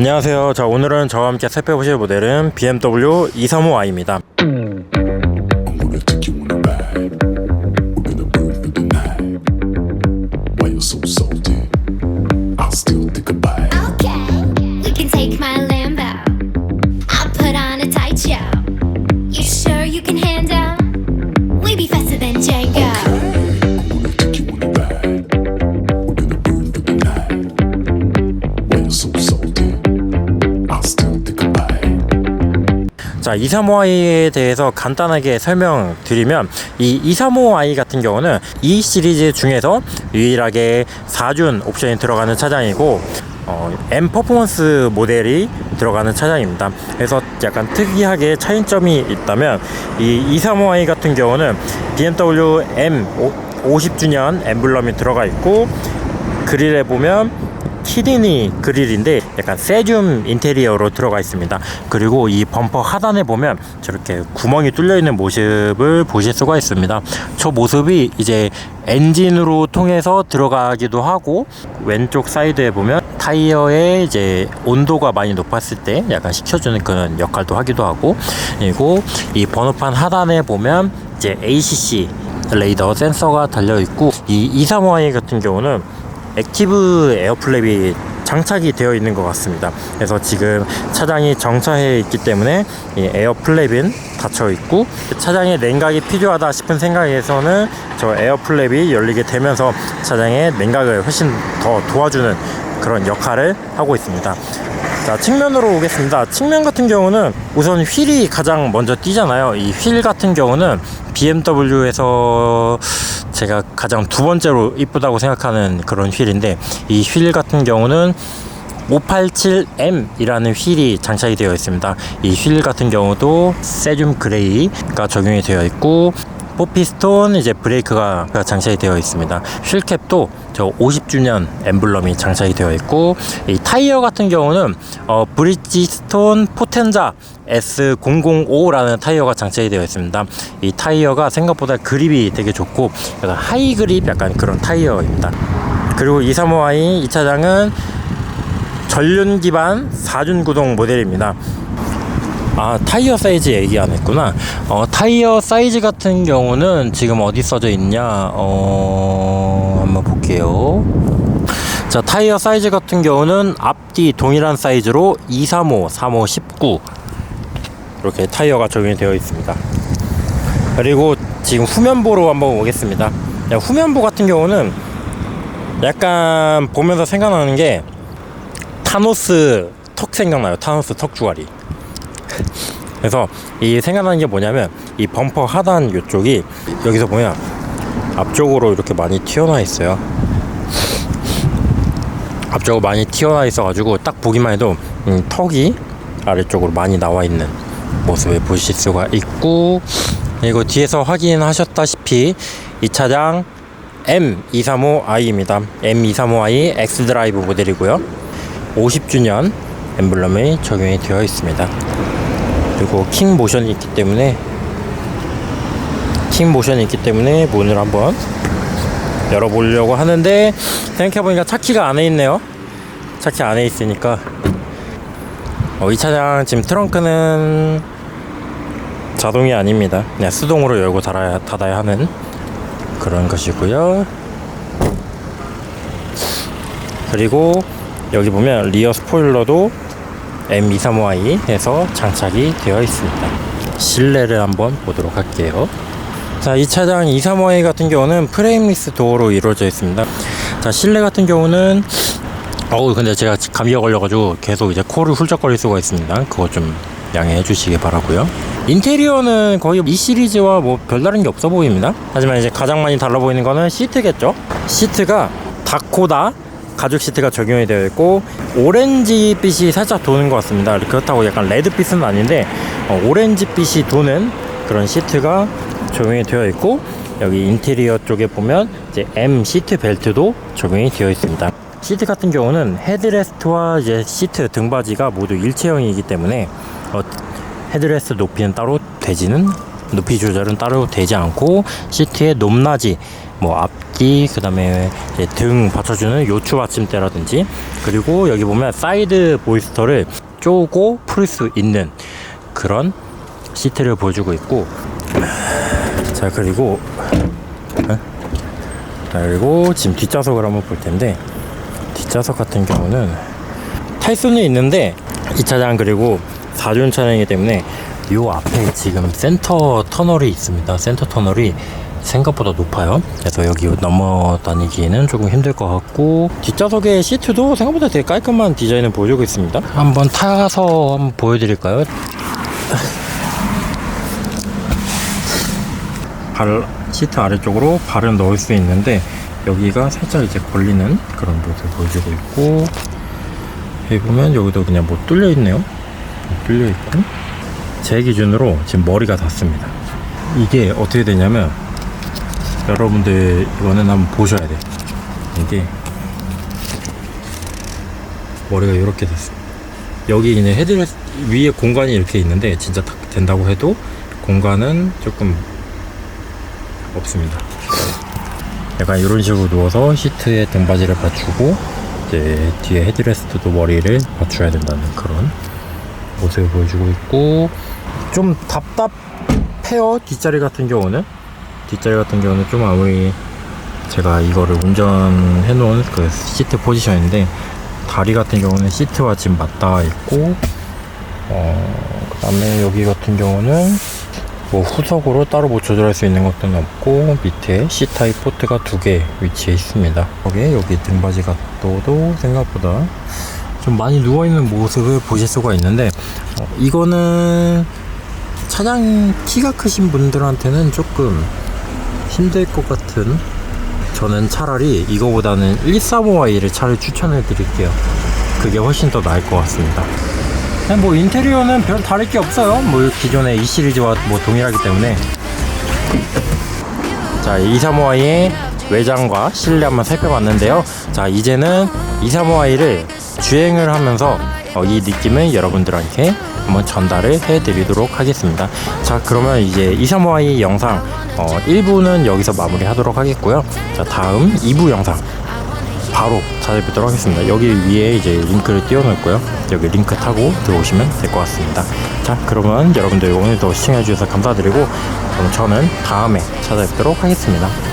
안녕하세요. 자, 오늘은 저와 함께 살펴보실 모델은 BMW 235i입니다. 자, 235i에 대해서 간단하게 설명드리면 이 235i 같은 경우는 이 시리즈 중에서 유일하게 4준 옵션이 들어가는 차량이고 어, M 퍼포먼스 모델이 들어가는 차량입니다. 그래서 약간 특이하게 차이점이 있다면 이 235i 같은 경우는 BMW M 50주년 엠블럼이 들어가 있고 그릴에 보면 키디니 그릴인데 약간 세듐 인테리어로 들어가 있습니다. 그리고 이 범퍼 하단에 보면 저렇게 구멍이 뚫려 있는 모습을 보실 수가 있습니다. 저 모습이 이제 엔진으로 통해서 들어가기도 하고 왼쪽 사이드에 보면 타이어의 이제 온도가 많이 높았을 때 약간 식혀주는 그런 역할도 하기도 하고 그리고 이 번호판 하단에 보면 이제 ACC 레이더 센서가 달려 있고 이 235i 같은 경우는 액티브 에어플랩이 장착이 되어 있는 것 같습니다. 그래서 지금 차량이 정차해 있기 때문에 이 에어플랩은 닫혀 있고 차량에 냉각이 필요하다 싶은 생각에서는 저 에어플랩이 열리게 되면서 차량의 냉각을 훨씬 더 도와주는 그런 역할을 하고 있습니다. 자, 측면으로 오겠습니다. 측면 같은 경우는 우선 휠이 가장 먼저 뛰잖아요. 이 휠 같은 경우는 BMW에서 제가 가장 두 번째로 이쁘다고 생각하는 그런 휠인데 이 휠 같은 경우는 587M이라는 휠이 장착이 되어 있습니다. 이 휠 같은 경우도 세듐 그레이가 적용이 되어 있고 포피스톤 이제 브레이크가 장착이 되어 있습니다. 휠캡도 저 50주년 엠블럼이 장착이 되어 있고 이 타이어 같은 경우는 어, 브리지스톤 포텐자 S005라는 타이어가 장착이 되어 있습니다. 이 타이어가 생각보다 그립이 되게 좋고 약간 하이 그립 약간 그런 타이어입니다. 그리고 235i 이 차량은 전륜 기반 4준 구동 모델입니다. 아 타이어 사이즈 얘기 안 했구나 어 타이어 사이즈 같은 경우는 지금 어디 써져 있냐 어 볼게요. 자 타이어 사이즈 같은 경우는 앞뒤 동일한 사이즈로 235 35 19 이렇게 타이어가 적용이 되어 있습니다. 그리고 지금 후면부로 한번 오겠습니다. 야, 후면부 같은 경우는 약간 보면서 생각나는 게 타노스 턱 생각나요? 타노스 턱 주가리. 그래서 이 생각나는 게 뭐냐면 이 범퍼 하단 요쪽이 여기서 보면 앞쪽으로 이렇게 많이 튀어나와 있어요. 앞쪽으로 많이 튀어나와 있어가지고 딱 보기만 해도 음, 턱이 아래쪽으로 많이 나와 있는 모습을 보실 수가 있고 그리고 뒤에서 확인하셨다시피 이 차량 M235i입니다. M235i X 드라이브 모델이고요. 50주년 엠블럼이 적용이 되어 있습니다. 그리고 킹 모션이 있기 때문에 킹 모션이 있기 때문에 문을 한번 열어보려고 하는데 생각해보니까 차키가 안에 있네요 차키 안에 있으니까 어, 이 차량 지금 트렁크는 자동이 아닙니다 그냥 수동으로 열고 닫아야, 닫아야 하는 그런 것이고요 그리고 여기 보면 리어 스포일러도 M235i에서 장착이 되어 있습니다. 실내를 한번 보도록 할게요. 자, 이 차량 235i 같은 경우는 프레임리스 도어로 이루어져 있습니다. 자, 실내 같은 경우는 어우, 근데 제가 감기가 걸려가지고 계속 이제 코를 훌쩍거릴 수가 있습니다. 그거 좀 양해해 주시기 바라고요. 인테리어는 거의 이 시리즈와 뭐 별다른 게 없어 보입니다. 하지만 이제 가장 많이 달라 보이는 거는 시트겠죠. 시트가 다코다 가죽 시트가 적용이 되어 있고 오렌지빛이 살짝 도는 것 같습니다. 그렇다고 약간 레드빛은 아닌데 어, 오렌지빛이 도는 그런 시트가 적용이 되어 있고 여기 인테리어 쪽에 보면 이제 M 시트 벨트도 적용이 되어 있습니다. 시트 같은 경우는 헤드레스트와 이제 시트 등받이가 모두 일체형이기 때문에 어, 헤드레스트 높이는 따로 되지는 높이 조절은 따로 되지 않고 시트의 높낮이 뭐 앞뒤 그다음에 등 받쳐주는 요추 받침대라든지 그리고 여기 보면 사이드 보이스터를 쪼고 풀 수 있는 그런 시트를 보여주고 있고 자 그리고 어? 자 그리고 지금 뒷좌석을 한번 볼 텐데 뒷좌석 같은 경우는 탈 수는 있는데 이 차량 그리고 4륜 차량이기 때문에 요 앞에 지금 센터 터널이 있습니다. 센터 터널이 생각보다 높아요. 그래서 여기 넘어 다니기에는 조금 힘들 것 같고 뒷좌석의 시트도 생각보다 되게 깔끔한 디자인을 보여주고 있습니다. 한번 타서 한번 보여드릴까요 발 시트 아래쪽으로 발을 넣을 수 있는데 여기가 살짝 이제 걸리는 그런 모습을 보여주고 있고 여기 보면 여기도 그냥 뭐 뚫려 있네요. 뚫려 있고. 제 기준으로 지금 머리가 닿습니다. 이게 어떻게 되냐면 여러분들 이거는 한번 보셔야 돼 이게 머리가 이렇게 됐습니다. 여기 있는 헤드레스 위에 공간이 이렇게 있는데 진짜 딱 된다고 해도 공간은 조금 없습니다. 약간 이런 식으로 누워서 시트에 등받이를 받치고 이제 뒤에 헤드레스트도 머리를 받쳐야 된다는 그런 모습을 보여주고 있고 좀 답답해요 뒷자리 같은 경우는 뒷자리 같은 경우는 좀 아무리 제가 이거를 운전해 놓은 그 시트 포지션인데 다리 같은 경우는 시트와 지금 맞닿아 있고 어 그 다음에 여기 같은 경우는 뭐 후석으로 따로 뭐 조절할 수 있는 것들은 없고 밑에 C타입 포트가 두 개 위치해 있습니다. 거기에 여기 등받이 각도도 생각보다 좀 많이 누워있는 모습을 보실 수가 있는데 어, 이거는 차량 키가 크신 분들한테는 조금 힘들 것 같은 저는 차라리 이거보다는 135i를 차를 추천해 드릴게요. 그게 훨씬 더 나을 것 같습니다. 그냥 뭐 인테리어는 별 다를 게 없어요. 뭐 기존의 E 시리즈와 뭐 동일하기 때문에. 자, 235i의 외장과 실내 한번 살펴봤는데요. 자, 이제는 235i를 주행을 하면서 어, 이 느낌을 여러분들한테 한번 전달을 해드리도록 하겠습니다. 자, 그러면 이제 235i 영상 어, 1부는 여기서 마무리하도록 하겠고요. 자, 다음 2부 영상 바로 찾아뵙도록 하겠습니다. 여기 위에 이제 링크를 띄워놓을고요. 여기 링크 타고 들어오시면 될 것 같습니다. 자, 그러면 여러분들 오늘도 시청해주셔서 감사드리고 그럼 저는 다음에 찾아뵙도록 하겠습니다.